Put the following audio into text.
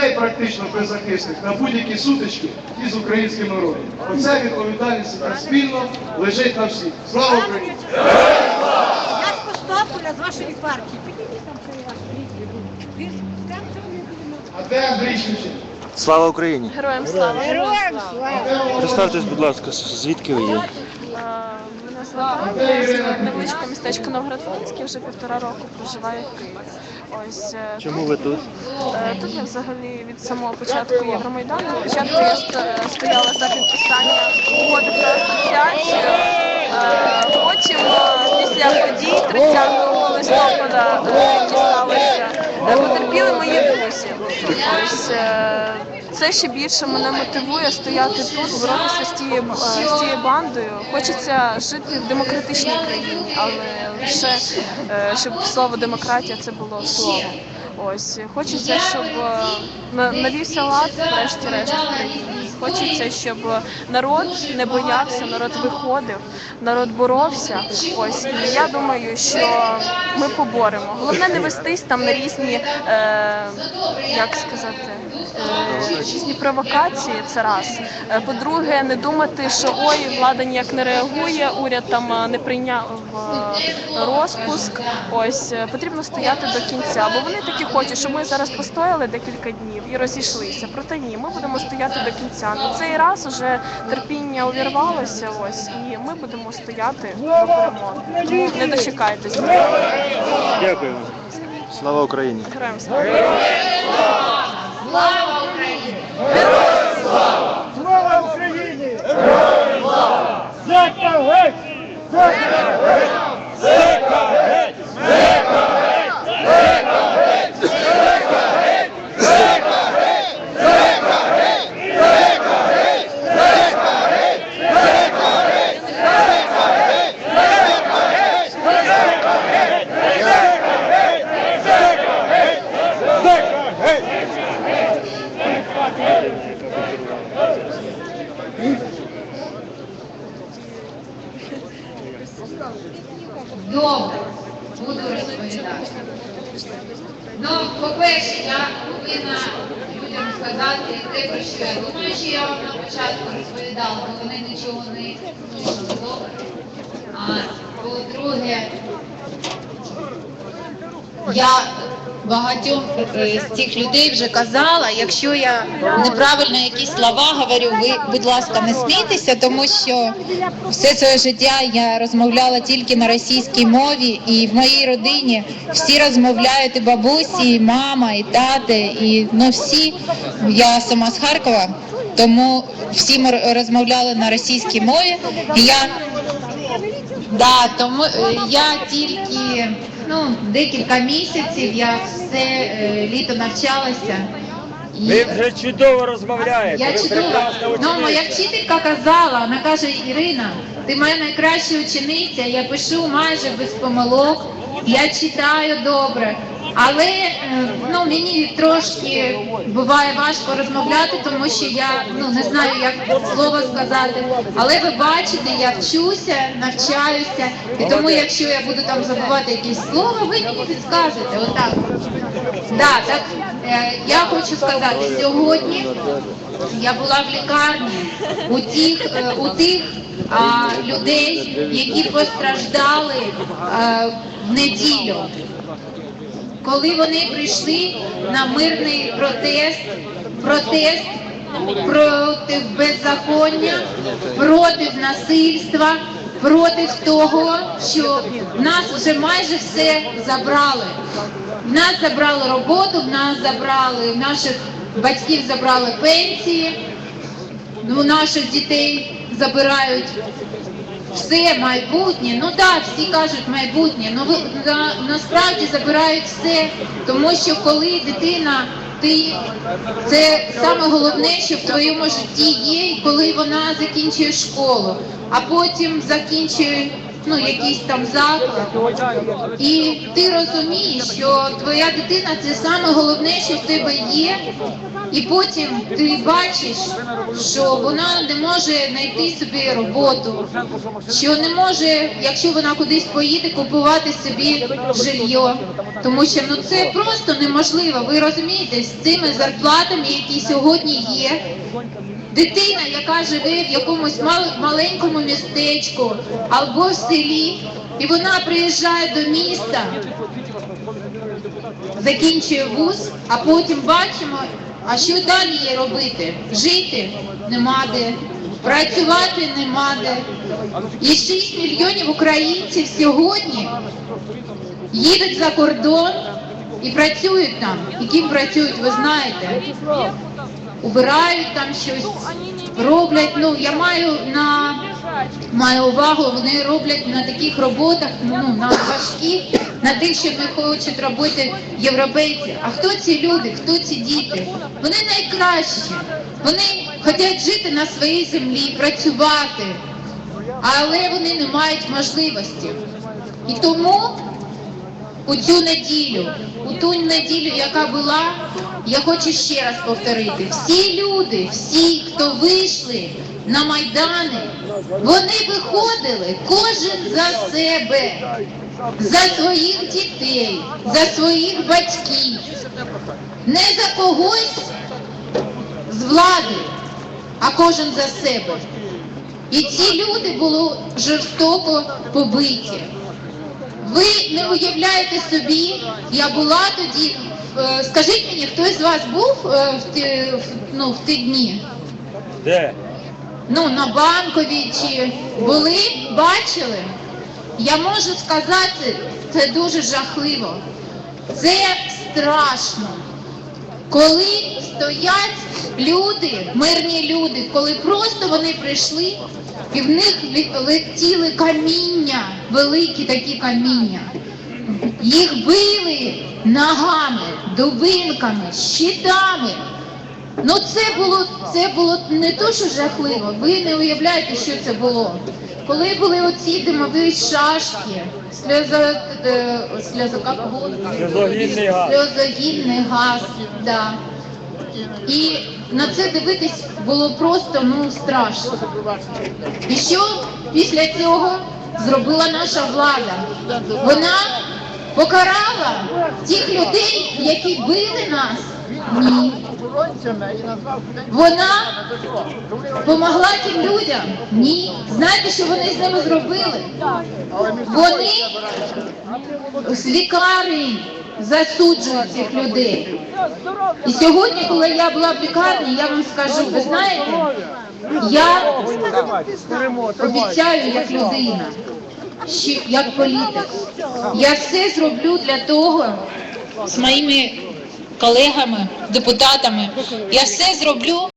людей практично беззахисних на будь-які сутички із українським народом. Оця відповідальність яка спільно лежить на всіх. Слава Україні! Я з Костополя, з вашої партії. Підійдіть там, це ваш ж там цього не будемо. А де Андрій Шевченко? Слава Україні! Героям слава! Героям слава! Представтесь, будь ласка, звідки ви є? Е, Мене звати Анна, я невеличке містечко Новгород-Волинський, вже півтора року проживаю в Києві. Ось е, Чому ви тут? е, тут я взагалі від самого початку Євромайдану. Спочатку я ст- стояла за підписання угоди про асоціацію. Потім е, після подій 30 листопада, які потерпіли мої друзі. Е, це ще більше мене мотивує стояти тут, боротися з тією е, з тією бандою. Хочеться жити в демократичній країні, але лише щоб слово демократія це було слово. Ось хочеться, щоб е, на- навівся лад, врешті-решт. Хочеться, щоб народ не боявся, народ виходив, народ боровся. Ось і я думаю, що ми поборемо. Головне не вестись там на різні, е, як сказати, різні провокації. Це раз. Е, По-друге, не думати, що ой, влада ніяк не реагує, уряд там е, не прийняв е, розпуск. Ось потрібно стояти до кінця, бо вони такі хочуть, щоб ми зараз постояли декілька днів і розійшлися. Проте ні, ми будемо стояти до кінця. На цей раз уже терпіння увірвалося. Ось і ми будемо стояти до перемоги. Тому не дочекайтесь. Дякую вам. Слава Слава Україні! Героям слава! Слава Україні! Героям слава! За геть! Добре, буду розповідати. Ну, по-перше, я повинна людям сказати те, про що я думаю, що я вам на початку розповідала, бо вони нічого не чули. А по-друге, я багатьом е, з цих людей вже казала, якщо я неправильно якісь слова говорю, ви, будь ласка, не смійтеся, тому що все своє життя я розмовляла тільки на російській мові, і в моїй родині всі розмовляють і бабусі, і мама, і тати, і ну всі. Я сама з Харкова, тому всі ми розмовляли на російській мові. І я Да, тому е, я тільки ну, декілька місяців, я все е, літо навчалася. І Ви вже чудово розмовляєте. я ви чудово. прекрасна Ну, моя учениця. вчителька казала, вона каже, Ірина, ти моя найкраща учениця, я пишу майже без помилок, я читаю добре. Але е, ну, мені трошки буває важко розмовляти, тому що я ну, не знаю, як слово сказати. Але ви бачите, я вчуся, навчаюся, і тому, якщо я буду там забувати якісь слова, ви мені підскажете. Отак. Да, так я хочу сказати, сьогодні я була в лікарні у тих, е, у тих а, людей, які постраждали е, в неділю. Коли вони прийшли на мирний протест, протест проти беззаконня, проти насильства, проти того, що нас вже майже все забрали. В нас забрали роботу, в нас забрали, в наших батьків забрали пенсії, у наших дітей забирають все майбутнє. Ну так, всі кажуть майбутнє. Ну ви на, насправді забирають все, тому що коли дитина, ти це саме головне, що в твоєму житті є, і коли вона закінчує школу, а потім закінчує ну, якийсь там заклад, і ти розумієш, що твоя дитина це саме головне, що в тебе є, і потім ти бачиш, що вона не може знайти собі роботу, що не може, якщо вона кудись поїде, купувати собі жилье. Тому що ну це просто неможливо. Ви розумієте, з цими зарплатами, які сьогодні є. Дитина, яка живе в якомусь мал- маленькому містечку або в селі, і вона приїжджає до міста, закінчує вуз, а потім бачимо, а що далі робити? Жити нема де, працювати нема де. І 6 мільйонів українців сьогодні їдуть за кордон і працюють там. І ким працюють, ви знаєте? Убирають там щось, роблять. Ну я маю на маю увагу, вони роблять на таких роботах, ну на важких, на тих, що не хочуть робити європейці. А хто ці люди? Хто ці діти? Вони найкращі. Вони хочуть жити на своїй землі, працювати, але вони не мають можливості. І тому у цю неділю, у ту неділю, яка була, я хочу ще раз повторити: всі люди, всі, хто вийшли на майдани, вони виходили кожен за себе, за своїх дітей, за своїх батьків, не за когось з влади, а кожен за себе. І ці люди були жорстоко побиті. Ви не уявляєте собі, я була тоді. е, Скажіть мені, хтось з вас був е, в ті, ну, в ті дні? Де? Ну, на банковій чи були, бачили? Я можу сказати, це дуже жахливо. Це страшно. Коли стоять люди, мирні люди, коли просто вони прийшли, і в них летіли каміння, великі такі каміння. Їх били ногами, дубинками, щитами. Ну це було, це було не то, що жахливо. Ви не уявляєте, що це було. Коли були оці димові шашки, сльозо, е, Сльозогінний газ. газ, да. І на це дивитись було просто ну страшно. І що після цього зробила наша влада? Вона покарала тих людей, які били нас. Ні. Вона помогла тим людям? Ні. Знаєте, що вони з ними зробили? Вони з лікарень засуджують цих людей. І сьогодні, коли я була в лікарні, я вам скажу, ви знаєте, я обіцяю як людина, як політик, я все зроблю для того з моїми колегами, депутатами, я все зроблю.